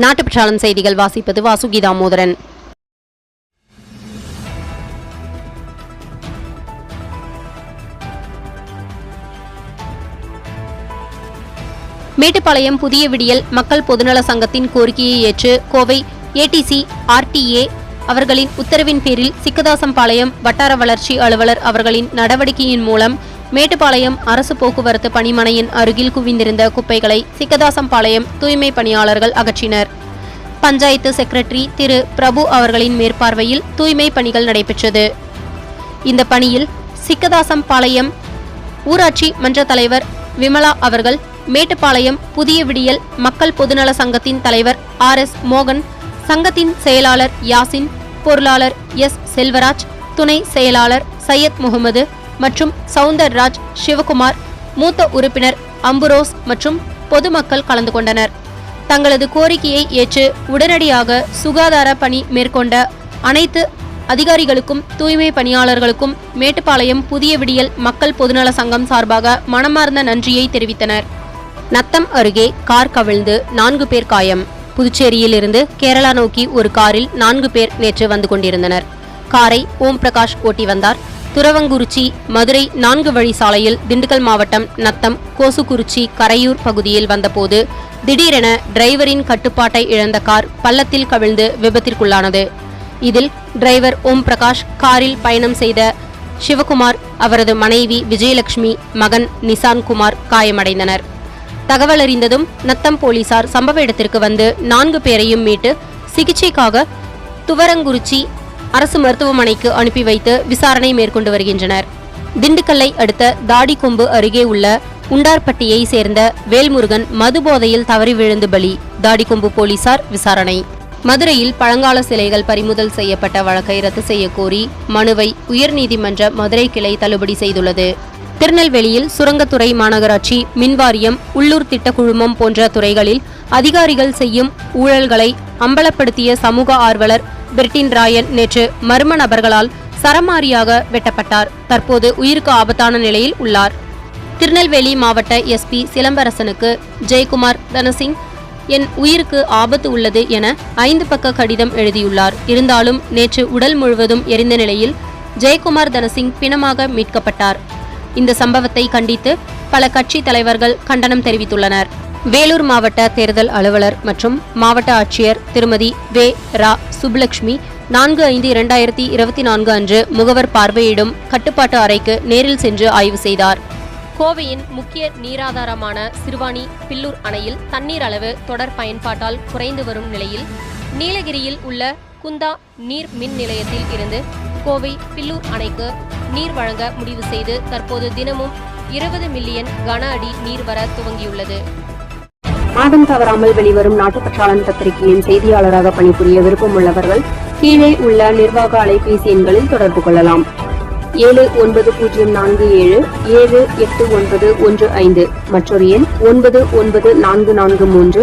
நாட்டு பிரச்சாரம் செய்திகள் வாசிப்பது வாசுகி தாமோதரன் மேட்டுப்பாளையம் புதிய விடியல் மக்கள் பொதுநல சங்கத்தின் கோரிக்கையை ஏற்று கோவை ஏடிசி ஆர்டிஏ அவர்களின் உத்தரவின் பேரில் சிக்கதாசம்பாளையம் வட்டார வளர்ச்சி அலுவலர் அவர்களின் நடவடிக்கையின் மூலம் மேட்டுப்பாளையம் அரசு போக்குவரத்து பணிமனையின் அருகில் குவிந்திருந்த குப்பைகளை சிக்கதாசம்பாளையம் தூய்மை பணியாளர்கள் அகற்றினர். பஞ்சாயத்து செக்ரட்டரி திரு பிரபு அவர்களின் மேற்பார்வையில் தூய்மை பணிகள் நடைபெற்றது. இந்த பணியில் சிக்கதாசம்பாளையம் ஊராட்சி மன்ற தலைவர் விமலா அவர்கள் மேட்டுப்பாளையம் புதிய விடியல் மக்கள் பொதுநல சங்கத்தின் தலைவர் ஆர் எஸ் மோகன் சங்கத்தின் செயலாளர் யாசின் பொருளாளர் எஸ். செல்வராஜ் துணை செயலாளர் சையத் முகமது மற்றும் சவுந்தர்ராஜ் சிவகுமார் மூத்த உறுப்பினர் அம்புரோஸ் மற்றும் பொதுமக்கள் கலந்து கொண்டனர். தங்களது கோரிக்கையை ஏற்று உடனடியாக சுகாதார பணி மேற்கொண்ட அனைத்து அதிகாரிகளுக்கும் தூய்மை பணியாளர்களுக்கும் மேட்டுப்பாளையம் புதிய விடியல் மக்கள் பொதுநல சங்கம் சார்பாக மனமார்ந்த நன்றியை தெரிவித்தனர். நத்தம் அருகே கார் கவிழ்ந்து நான்கு பேர் காயம். புதுச்சேரியில் இருந்து கேரளா நோக்கி ஒரு காரில் நான்கு பேர் நேற்று வந்து கொண்டிருந்தனர். காரை ஓம் பிரகாஷ் ஓட்டி வந்தார். துறவங்குறிச்சி மதுரை நான்கு வழி சாலையில் திண்டுக்கல் மாவட்டம் நத்தம் கோசுக்குறிச்சி கரையூர் பகுதியில் வந்தபோது திடீரென டிரைவரின் கட்டுப்பாட்டை இழந்த கார் பள்ளத்தில் கவிழ்ந்து விபத்திற்குள்ளானது. இதில் டிரைவர் ஓம் பிரகாஷ் காரில் பயணம் செய்த சிவகுமார் அவரது மனைவி விஜயலட்சுமி மகன் நிசான் குமார் காயமடைந்தனர். தகவல் அறிந்ததும் நத்தம் போலீசார் சம்பவ இடத்திற்கு வந்து நான்கு பேரையும் மீட்டு சிகிச்சைக்காக துவரங்குறிச்சி அரசு மருத்துவமனைக்கு அனுப்பி வைத்து விசாரணை மேற்கொண்டு வருகின்றனர். திண்டுக்கல்லை அடுத்த தாடிக்கொம்பு அருகே உள்ள உண்டார்பட்டியை சேர்ந்த வேல்முருகன் மது போதையில் தவறி விழுந்து பலி தாடிக்கொம்பு போலீசார் விசாரணை. மதுரையில் பழங்கால சிலைகள் பறிமுதல் செய்யப்பட்ட வழக்கை ரத்து செய்யக்கோரி மனுவை உயர்நீதிமன்ற மதுரை கிளை தள்ளுபடி செய்துள்ளது. திருநெல்வேலியில் சுரங்கத்துறை மாநகராட்சி மின்வாரியம் உள்ளூர் திட்ட குழுமம் போன்ற துறைகளில் அதிகாரிகள் செய்யும் ஊழல்களை அம்பலப்படுத்திய சமூக ஆர்வலர் பிரிட்டின் ராயன் நேற்று மர்ம நபர்களால் சரமாரியாக வெட்டப்பட்டார். தற்போது உயிருக்கு ஆபத்தான நிலையில் உள்ளார். திருநெல்வேலி மாவட்ட எஸ்பி சிலம்பரசனுக்கு ஜெயக்குமார் தனசிங் என் உயிருக்கு ஆபத்து உள்ளது என ஐந்து பக்க கடிதம் எழுதியுள்ளார். இருந்தாலும் நேற்று உடல் முழுவதும் எரிந்த நிலையில் ஜெயக்குமார் தனசிங் பிணமாக மீட்கப்பட்டார். இந்த சம்பவத்தை கண்டித்து பல கட்சி தலைவர்கள் கண்டனம் தெரிவித்துள்ளனர். வேலூர் மாவட்ட தேர்தல் அலுவலர் மற்றும் மாவட்ட ஆட்சியர் திருமதி வே. ரா. சுப்லட்சுமி நான்கு ஐந்து இரண்டாயிரத்தி இருபத்தி நான்கு அன்று முகவர் பார்வையிடும் கட்டுப்பாட்டு அறைக்கு நேரில் சென்று ஆய்வு செய்தார். கோவையின் முக்கிய நீராதாரமான சிறுவாணி பில்லூர் அணையில் தண்ணீர் அளவு தொடர் பயன்பாட்டால் குறைந்து வரும் நிலையில் நீலகிரியில் உள்ள குந்தா நீர் மின் நிலையத்தில் இருந்து கோவை பில்லூர் அணைக்கு நீர் வழங்க முடிவு செய்து தற்போது தினமும் இருபது மில்லியன் கன அடி நீர் வர துவங்கியுள்ளது. மாதம் தவறாமல் வெளிவரும் நாட்டுப்பற்றாளன் பத்திரிகையின் செய்தியாளராக பணிபுரிய விருப்பம் உள்ளவர்கள் கீழே உள்ள நிர்வாக அலைபேசி எண்களில் தொடர்பு கொள்ளலாம். ஏழு ஒன்பது பூஜ்ஜியம் நான்கு ஏழு ஏழு எட்டு ஒன்பது ஒன்று ஐந்து மற்றொரு எண் ஒன்பது ஒன்பது நான்கு நான்கு மூன்று